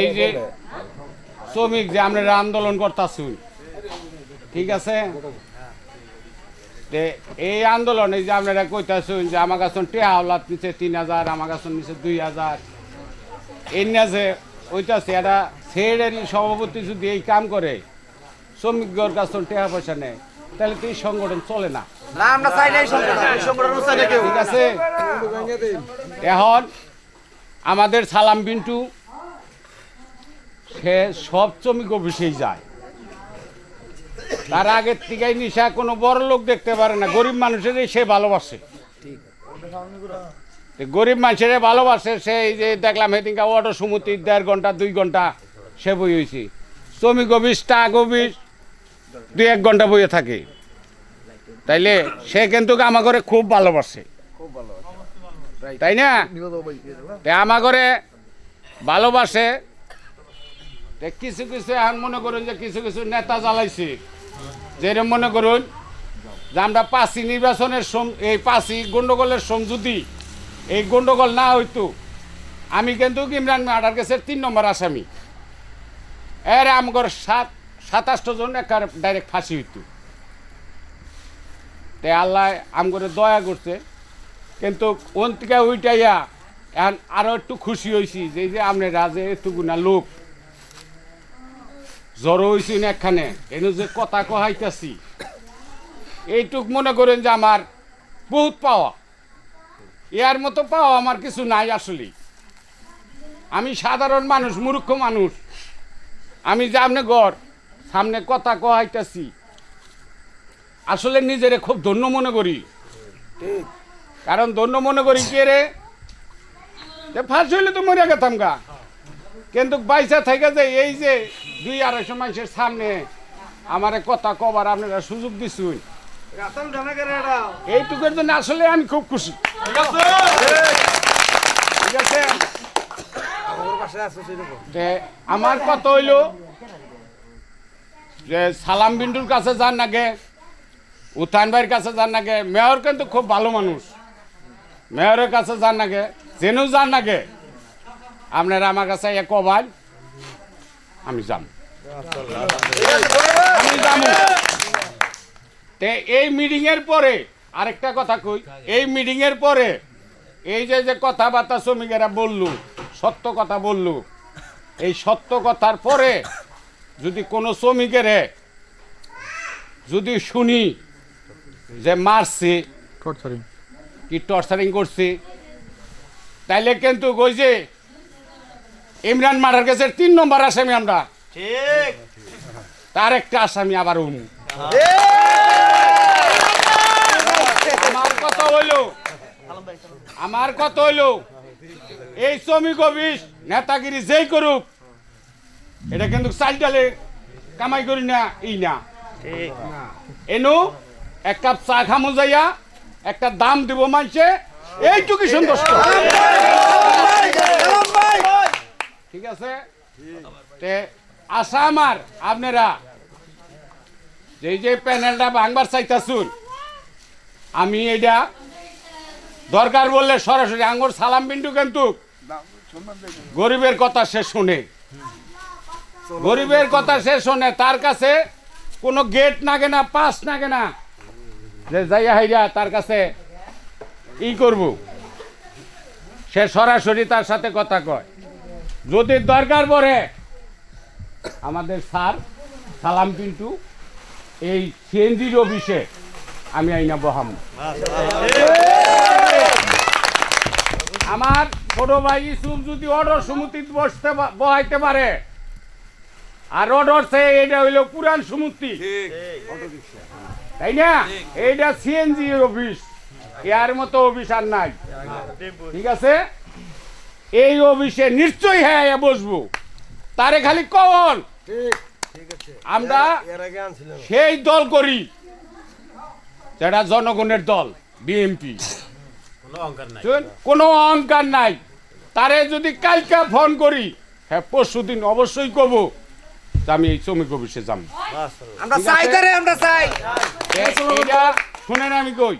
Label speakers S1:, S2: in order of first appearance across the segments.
S1: এই যে শ্রমিক যে আমরা আন্দোলন করতেছুন ঠিক আছে? এই আন্দোলনে যে আপনারা কইতাছুন যে আমার কাছে টেহা হাওলাত নিচে তিন হাজার আমার কাছে নিচে দুই হাজার। এই না যে ওইটাছে এটা সেডেরই সভাপতি যদি এই কাম করে শ্রমিকদের কাছে টেহা পয়সা নেয় তাহলে তো এই সংগঠন চলে না।
S2: না আমরা চাই
S1: ঠিক আছে? এখন আমাদের সালাম বিন্টু সে সব শ্রমিক অফিসেই যায়। তার আগের থেকেই নিশা কোনো বড় লোক দেখতে পারে না। গরিব মানুষেরই সে ভালোবাসে। গরিব মানুষের ভালোবাসে সে যে দেখলাম সেদিনকে অটো সুমতি দেড় ঘণ্টা দুই ঘণ্টা সে বই হয়েছি শ্রমিক অফিস টাক অফিস দুই এক ঘণ্টা বইয়ে থাকে। তাইলে সে কিন্তু আমার ঘরে খুব ভালোবাসে। তাই না? আমার ঘরে ভালোবাসে। কিছু কিছু এখন মনে করুন যে কিছু কিছু নেতা জ্বালাইছে। যেরকম মনে করুন যে আমরা পাঁচি নির্বাচনের সম- এই পাঁচি গন্ডগোলের সমঝুতি। এই গন্ডগোল না হইতো, আমি কিন্তু ইমরান মার্ডার কেসের তিন নম্বর আসামি। এর আমগর সাত, সাতাশটা জন একার ডাইরেক্ট ফাঁসি হইতো। তে আল্লাহ আমগরে দয়া করছে, কিন্তু ওন থেকে উইটাইয়া এখন আরও একটু খুশি হয়েছি যে যে আপনি রাজে এতগুনা লোক জড়ো হয়েছি একখানে। এনে যে কথা কহাইতেছি। এইটুক মনে করেন যে আমার বহুত পাওয়া। এর মতো পাওয়া আমার কিছু নাই আসলে। আমি সাধারণ মানুষ, মূর্খ মানুষ। আমি যে আপনি সামনে কথা কহাইতেছি। আসলে নিজেরে খুব ধন্য মনে করি। কারণ ধন্য মনে করি কে রে? ফার্স্ট হইলে তো মরে গেতাম গা। কিন্তু বাইসা থেকে যে এই যে দুই আড়াইশো মানুষের সামনে আমারে কথা কবার আপনারা সুযোগ দিছুন।
S2: করে
S1: এইটুকুর জন্য আসলে আমি খুব খুশি। ঠিক আছে। আমার কত হইল যে সালাম বিন্টুর কাছে যান নাগে উত্থান ভাইয়ের কাছে যান নাগে মেয়র কিন্তু খুব ভালো মানুষ। মেয়রের কাছে যান নাগে জেনেও যান নাগে আপনারা আমার কাছে এক কবান আমি যাম। আমি তে এই মিটিং এর পরে আরেকটা কথা কই এই মিটিং এর পরে এই যে যে কথাবার্তা শ্রমিকেরা বললু সত্য কথা বললু এই সত্য কথার পরে যদি কোনো শ্রমিকের যদি শুনি যে মারছে কি টর্চারিং করছে তাইলে কিন্তু ওই যে ইমরান মারার কাছে তিন নম্বর আসামি আমরা।
S2: ঠিক।
S1: তার একটা আসামি আবার উনি। আমার কথা হইল। আমার কথা হইল এই শ্রমিক অফিস নেতাগিরি যেই করুক এটা কিন্তু চাল ডালে কামাই করি না এই না।
S2: ঠিক।
S1: এনু এক কাপ চা খামো যাইয়া একটা দাম দিব মানছে এইটুকু সন্তুষ্ট। ঠিক আছে? তে, আশা আমার, আপনারা, যেই যে প্যানেলটা ভাঙবার চাইতাছুন, আমি এটা দরকার বললে সরাসরি আঙ্গুর সালাম বিন্টু কিন্তু গরিবের কথা সে শুনে। গরিবের কথা সে শোনে, তার কাছে কোনো গেট নাগে না, পাস নাগে না, যে যাইয়া হাইয়া তার কাছে ই করব। সে সরাসরি তার সাথে কথা কয়। যদি দরকার পড়ে, আমাদের স্যার সালাম পিন্টু, এই সিএনজির অফিসে আমি আইনা বহাম। আমার ছোট ভাই ইসুফ যদি অর্ডার সমিতি বসতে বহাইতে পারে, আর অর্ডার সে এটা হইল পুরান সমিতি। তাই না? এইটা সিএনজি অফিস, এর মতো অফিস আর নাই। ঠিক আছে? এই অফিসে নিশ্চয়ই হ্যাঁ হ্যাঁ বসবো। তারে খালি কন আমরা
S2: এর আগে আনছিলেন
S1: সেই দল করি। যেটা জনগণের দল বিএনপি কোনো অহংকার নাই। তারে যদি কালকে ফোন করি হ্যাঁ পরশু দিন অবশ্যই কব যে আমি এই শ্রমিক অফিসে যাব
S2: আমরা চাই তারে আমরা চাই।
S1: এ- শুনেন আমি কই।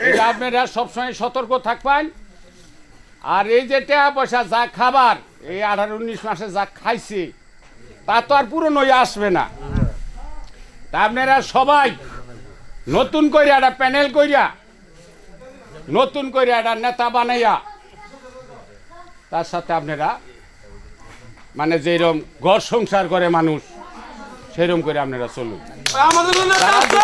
S1: এটা আপনারা সবসময় সতর্ক থাকবেন। আর এই যে টাকা পয়সা যা খাবার এই আঠারো উনিশ মাসে যা খাইছি তা তো আর পুরনো হয়ে আসবে না। তা আপনারা সবাই নতুন করে একটা প্যানেল কইরা নতুন করে একটা নেতা বানাইয়া তার সাথে আপনারা মানে যেরকম ঘর সংসার করে মানুষ সেরকম করে আপনারা চলুন।
S3: আমাদের নেতা আছে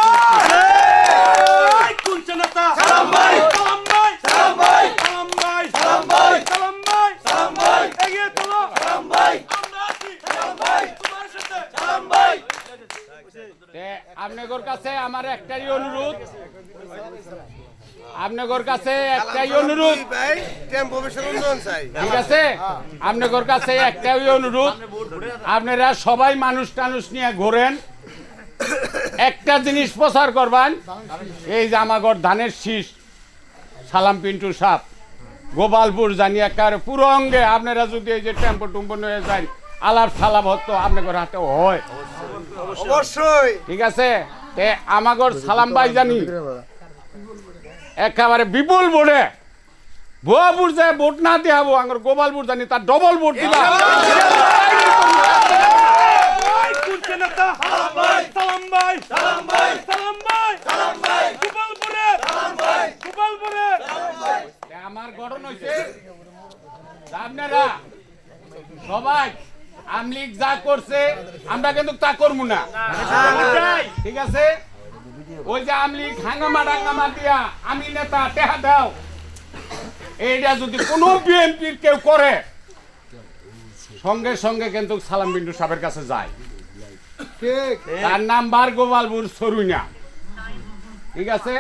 S3: এই কোনছে নেতা সালাম ভাই সালাম ভাই সালাম ভাই সালাম ভাই সালাম ভাই সালাম ভাই সালাম ভাই এগিয়ে চলো সালাম ভাই আমরা আছি সালাম ভাই তোমার সাথে সালাম ভাই
S1: তে আপনাদের কাছে আমার একটাই অনুরোধ। আপনাদের কাছে একটাই অনুরোধ। ঠিক আছে? আপনাদের কাছে একটাই অনুরোধ। আপনারা সবাই মানুষ টানুষ নিয়ে ঘোরেন। একটা জিনিস প্রচার করবেন। এই যে আমাগর ধানের শীষ। সালাম পিন্টু সাপ। গোপালপুর জানি একেবারে পুরো অঙ্গে। আপনারা যদি এই যে টেম্পো টুম্পো নিয়ে যান আলাপ সালাপ হতো আপনাদের হাতে হয়।
S2: অবশ্যই।
S1: ঠিক আছে? তে আমাগর সালাম ভাই জানি। একেবারে বিপুল ভোটে। ভুয়াপুর যায় ভোট না দিয়ে হব আমার গোপালপুর জানি তার ডবল ভোট দিবা। আমার গঠন হয়েছে আপনারা সবাই আমলিগ যা করছে আমরা কিন্তু তা করব না। ঠিক আছে? ওই যে আমলিগ হাঙ্গামা ডাঙ্গামা দিয়া আমি নেতা টেহা দাও। এইটা যদি কোনো বিএনপির কেউ করে সঙ্গে সঙ্গে কিন্তু সালাম বিন্দু সাহেবের কাছে যায়। তার নাম বার গোপালপুর সরুইনা। ঠিক আছে?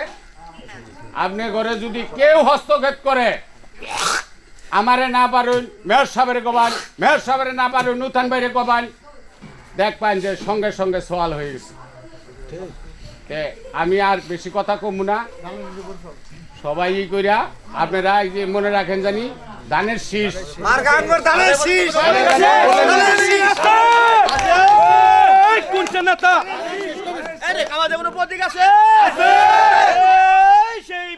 S1: আপনি ঘরে যদি কেউ হস্তক্ষেপ করে আমারে না পারুন মেয়র সাহেবের কবান মেয়র সাহেবের না পারুন নূতন বাইরে কবান দেখ পান যে সঙ্গে সঙ্গে সওয়াল হয়ে গেছে। আমি আর বেশি কথা কমু না। সবাই ই কইরা আপনারা এই যে মনে রাখেন জানি ধানের শীষ।
S2: আর গান কর ধানের শীষ। ধানের শীষ।
S3: এই কোনছে নেতা।
S2: আরে আমাদের কোনো প্রতীক আছে?
S3: এই সেই